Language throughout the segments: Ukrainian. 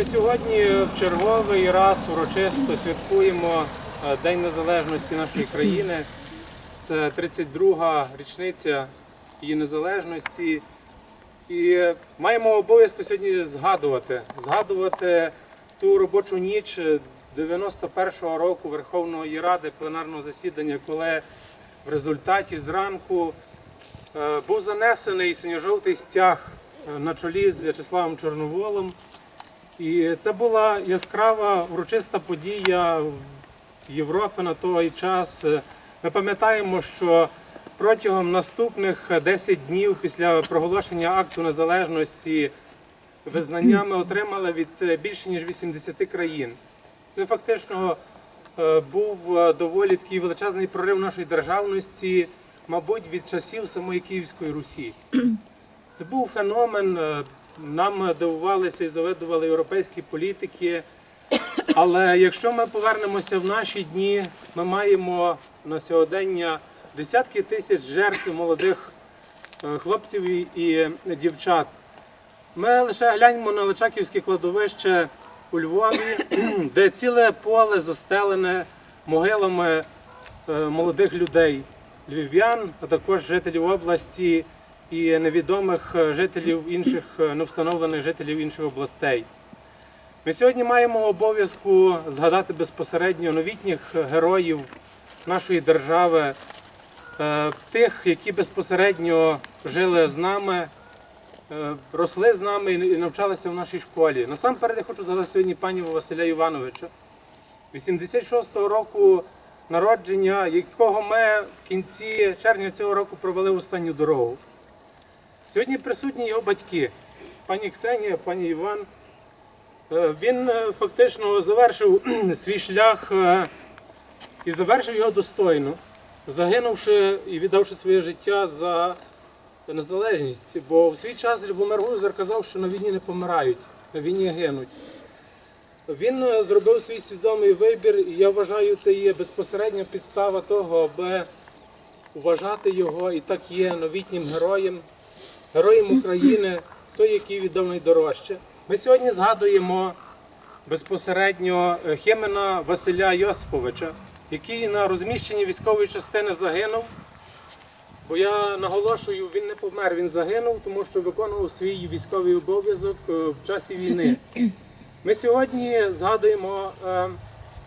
Ми сьогодні в черговий раз урочисто святкуємо е, День Незалежності нашої країни. Це 32-га річниця її незалежності. І маємо обов'язку сьогодні згадувати, згадувати ту робочу ніч 91-го року Верховної Ради пленарного засідання, коли в результаті зранку е, був занесений синьо-жовтий стяг е, на чолі з В'ячеславом Чорноволом. І це була яскрава урочиста подія Європи на той час. Ми пам'ятаємо, що протягом наступних 10 днів після проголошення акту незалежності визнання ми отримали від більше ніж 80 країн. Це фактично е, був доволі такий величезний прорив нашої державності, мабуть, від часів самої Київської Русі. Це був феномен. е, Нам дивувалися і завидували європейські політики. Але якщо ми повернемося в наші дні, ми маємо на сьогодення десятки тисяч жертв молодих е, хлопців і- і дівчат. Ми лише гляньмо на Личаківське кладовище у Львові, де ціле поле застелене могилами е, молодих людей, львів'ян, а також жителів області і невідомих е, жителів інших е, невстановлених жителів інших областей. Ми сьогодні маємо обов'язку згадати безпосередньо новітніх героїв нашої держави, е, тих, які безпосередньо жили з нами, росли з нами і навчалися в нашій школі. Насамперед я хочу згадати сьогодні пані Василя Івановича, 86-го року народження, якого ми в кінці червня цього року провели останню дорогу. Сьогодні присутні його батьки, пані Ксенія, пані Іван. Е, Він е, фактично завершив свій шлях е, і завершив його достойно, загинувши і віддавши своє життя за незалежність. Бо в свій час Любомир Гузар казав, що на війні не помирають, на війні гинуть. Він зробив свій свідомий вибір, і я вважаю, це є безпосередня підстава того, аби вважати його і так є новітнім героєм, героєм України, той, який віддав найдорожче. Ми сьогодні згадуємо безпосередньо е, Хемена Василя Йосиповича, який на розміщенні військової частини загинув. Бо я наголошую, він не помер, він загинув, тому що виконував свій військовий обов'язок е, в часі війни. Ми сьогодні згадуємо е,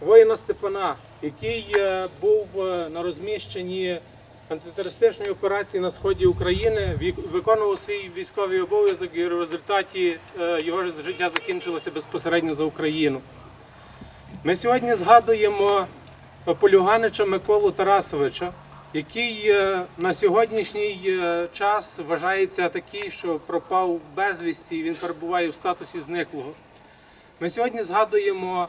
воїна Степана, який був на розміщенні антитерористичної операції на сході України, виконував свій військовий обов'язок і в результаті е, його життя закінчилося безпосередньо за Україну. Ми сьогодні згадуємо Полюганича Миколу Тарасовича, який е, на сьогоднішній е, час вважається такий, що пропав безвісті, і він перебуває в статусі зниклого. Ми сьогодні згадуємо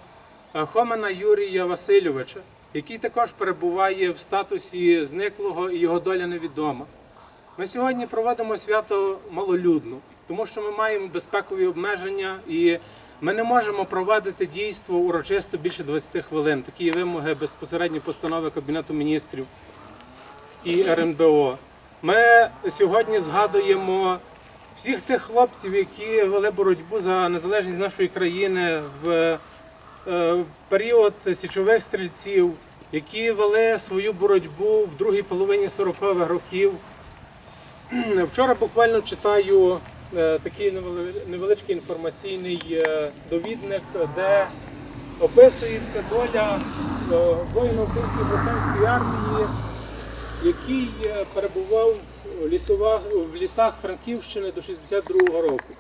Хомена Юрія Васильовича, який також перебуває в статусі зниклого і його доля невідома. Ми сьогодні проводимо свято малолюдно, тому що ми маємо безпекові обмеження і ми не можемо проводити дійство урочисто більше 20 хвилин. Такі вимоги безпосередньо постанови Кабінету міністрів і РНБО. Ми сьогодні згадуємо всіх тих хлопців, які вели боротьбу за незалежність нашої країни в період січових стрільців, які вели свою боротьбу в другій половині 40-х років. Вчора буквально читаю е, такий невеличкий інформаційний е, довідник, де описується доля е, воїна Української повстанської армії, який е, перебував в, лісова, в лісах Франківщини до 62-го року.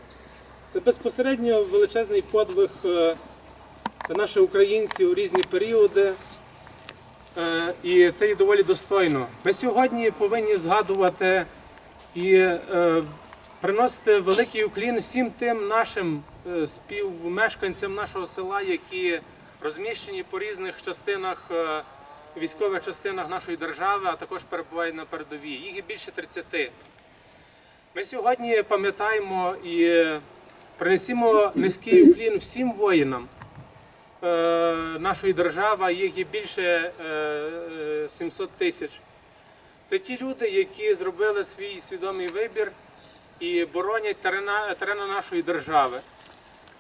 Це безпосередньо величезний подвиг е, наших українців у різні періоди. Е, І це є доволі достойно. Ми сьогодні повинні згадувати і е, приносити великий уклін всім тим нашим е, співмешканцям нашого села, які розміщені по різних частинах, військових частинах нашої держави, а також перебувають на передовій. Їх є більше 30. Ми сьогодні пам'ятаємо і принесімо низький уклін всім воїнам нашої держави. Їх є більше е, е, 700 тисяч. Це ті люди, які зробили свій свідомий вибір і боронять терена, нашої держави.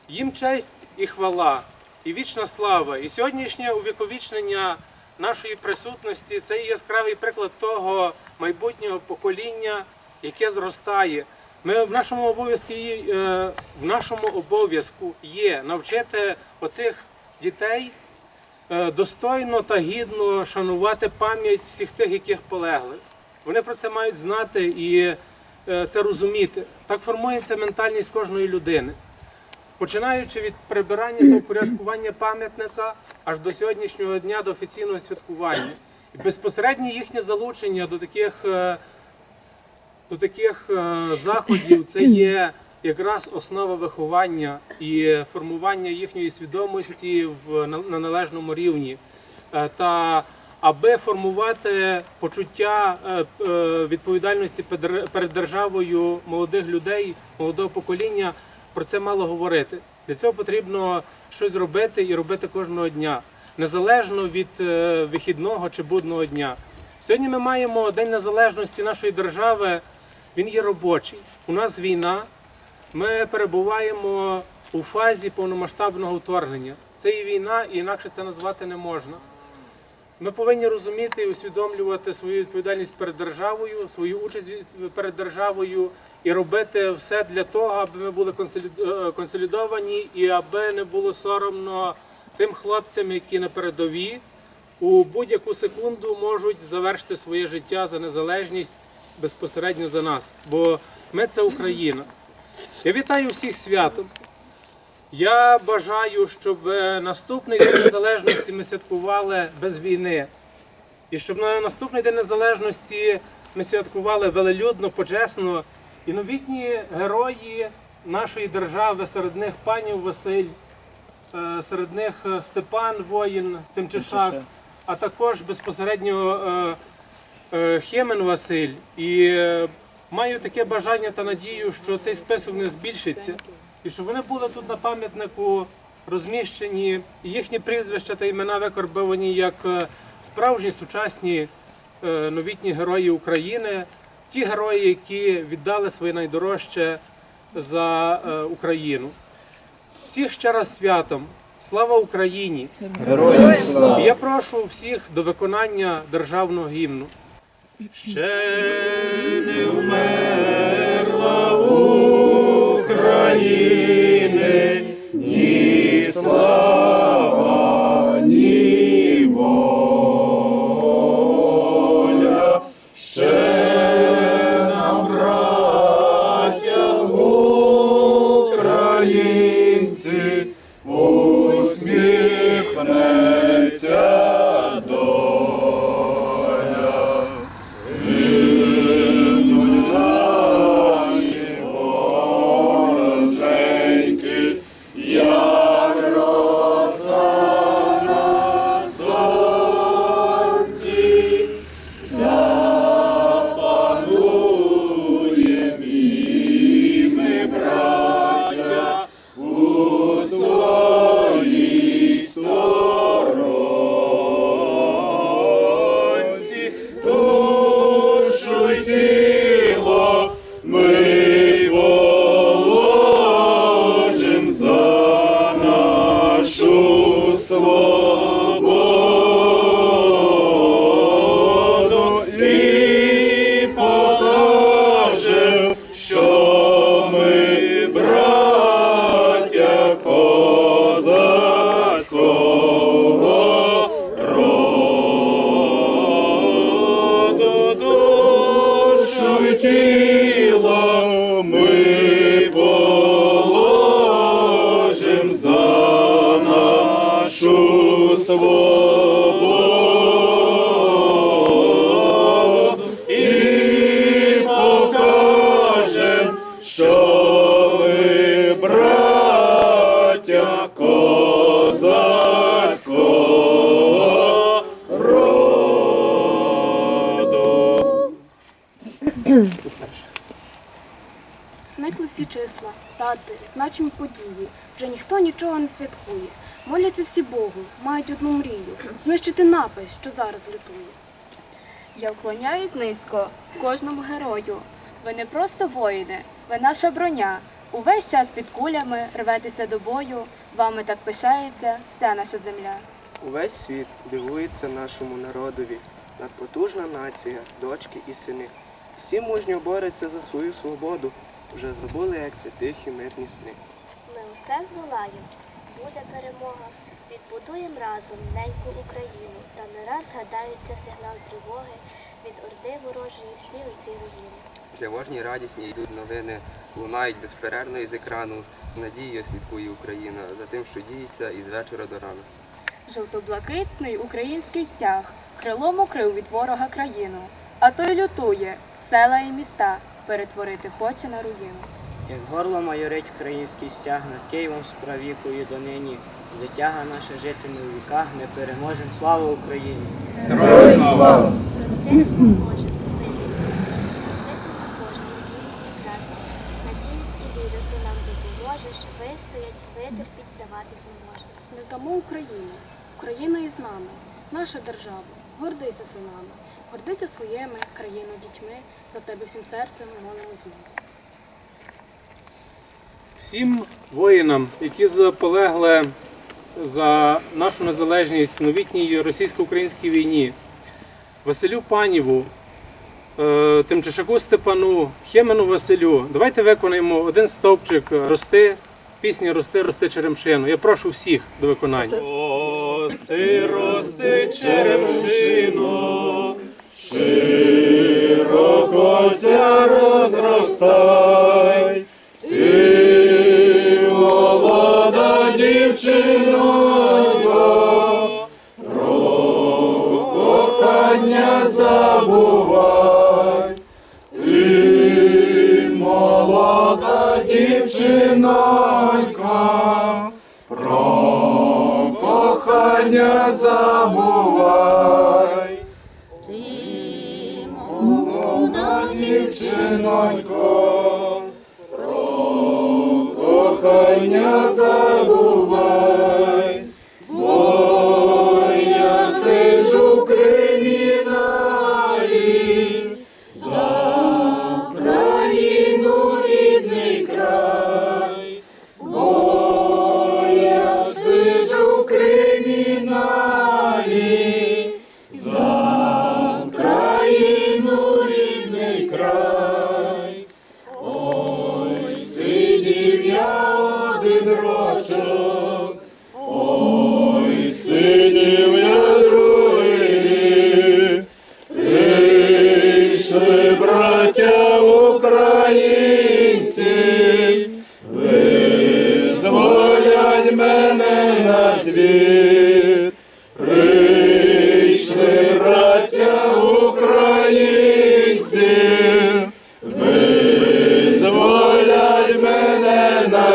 Їм честь і хвала, і вічна слава. І сьогоднішнє увіковічнення нашої присутності це є яскравий приклад того майбутнього покоління, яке зростає. Ми в нашому обов'язку е, в нашому обов'язку є навчити оцих дітей е, достойно та гідно шанувати пам'ять всіх тих, яких полегли. Вони про це мають знати і е, це розуміти. Так формується ментальність кожної людини починаючи від прибирання та упорядкування пам'ятника аж до сьогоднішнього дня до офіційного святкування. І безпосереднє їхнє залучення до таких, е, до таких заходів це є якраз основа виховання і формування їхньої свідомості в, на, на належному рівні. Е, Та аби формувати почуття е, е, відповідальності перед- державою молодих людей, молодого покоління, про це мало говорити. Для цього потрібно щось робити і робити кожного дня, незалежно від вихідного чи будного дня. Сьогодні ми маємо День Незалежності нашої держави. Він є робочий. У нас війна. Ми перебуваємо у фазі повномасштабного вторгнення. Це і війна, і інакше це назвати не можна. Ми повинні розуміти і усвідомлювати свою відповідальність перед державою, свою участь перед державою і робити все для того, аби ми були е, консолідовані і аби не було соромно тим хлопцям, які на передовій у будь-яку секунду можуть завершити своє життя за незалежність безпосередньо за нас. Бо ми це Україна. Я вітаю всіх святом. Я бажаю, щоб е, наступний день незалежності ми святкували без війни. І щоб на наступний день незалежності ми святкували велелюдно, почесно. І новітні герої нашої держави, серед них панів Василь, е, серед них е, Степан воїн, Тимчишак, а також безпосередньо Хемен Василь. І маю таке бажання та надію, що цей список не збільшиться, і щоб вони були тут на пам'ятнику розміщені, і їхні прізвища та імена викорбовані як е, справжні сучасні е, новітні герої України, ті герої, які віддали своє найдорожче за е, Україну. Всіх ще раз святом! Слава Україні! Героям слава! Я прошу всіх до виконання державного гімну. Ще не вмерла України, свободу і покажем, що ми браття козацького. Зникли всі числа, дати, ніхто нічого не святкує. Моляться всі Богу, мають одну мрію знищити напасть, що зараз лютує. Я вклоняюсь низько кожному герою. Ви не просто воїни, ви наша броня. Увесь час під кулями рветеся до бою. Вами так пишається вся наша земля. Увесь світ дивується нашому народові. Надпотужна нація, дочки і сини. Всі мужньо борються за свою свободу. Вже забули, як це тихі мирні сни. Усе здолаємо, буде перемога. Відбудуємо разом неньку Україну. Та не раз згадається сигнал тривоги від орди ворожої всі оці руїни. Тривожні, радісні йдуть новини, лунають безперервно із екрану. Надією слідкує Україна за тим, що діється із вечора до рана. Жовто-блакитний український стяг крилом укрив від ворога країну. А той лютує села і міста перетворити хоче на руїну. Як горло майорить український стяг над Києвом справіку і донині, Звитяга наша житиме у віках, ми переможемо. Слава Україні! Прости, Боже. Простити не кожен, надіюсь на краще. Надіюсь і вірю, ти нам допоможеш. Вистоять, витерпіть, здаватись не можна. Не здамо Україну. Україна із нами, наша держава. Гордися синами, гордися своїми країну дітьми. За тебе всім серцем молимось ми. Всім воїнам, які заполегли за нашу незалежність в новітній російсько-українській війні, Василю Паніву, е, Тимчишаку Степану, Хемену Василю, давайте виконаємо один стовпчик рости, пісні Рости, рости черемшину. Я прошу всіх до виконання. Рости, рости, черемшино, Широкося розростай, кохання забувай. ти, Молода дівчинонько,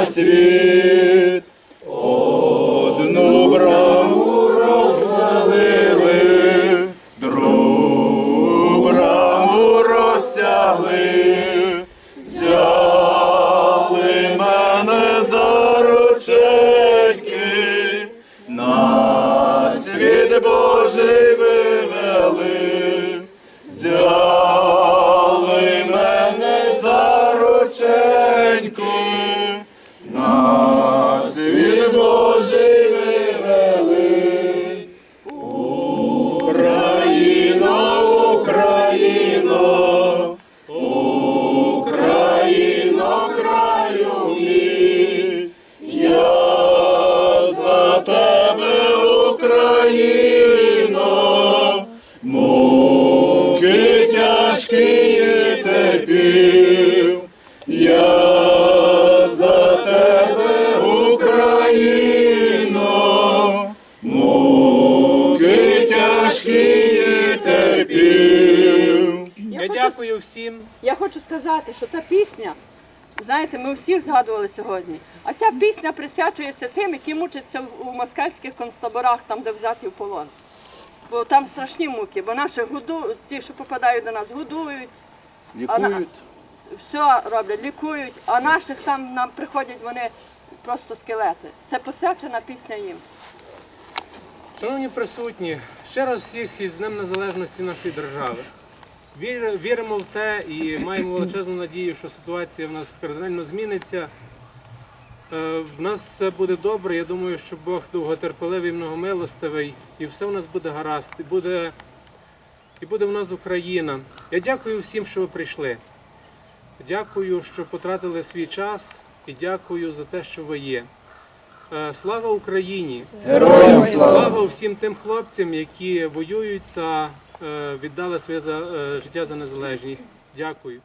світ. Терпів. Я дякую всім. Я хочу сказати, що та пісня, знаєте, ми всіх згадували сьогодні. А ця пісня присвячується тим, які мучаться в- у москальських концтаборах, там, де взяті в полон. Бо там страшні муки, бо наші году, ті, що попадають до нас, годують, лікують. все роблять, лікують, а наших там нам приходять вони просто скелети. Це посвячена пісня їм. Шановні присутні, ще раз всіх із Днем Незалежності нашої держави. Вір- Віримо в те і маємо величезну надію, що ситуація в нас кардинально зміниться. Е, В нас все буде добре. Я думаю, що Бог довготерпеливий, многомилостивий, і все у нас буде гаразд. І буде, і буде в нас Україна. Я дякую всім, що ви прийшли. Дякую, що потратили свій час, і дякую за те, що ви є. Е, Слава Україні! Героям слава! Слава всім тим хлопцям, які воюють та е, віддали своє за- е, життя за незалежність. Дякую.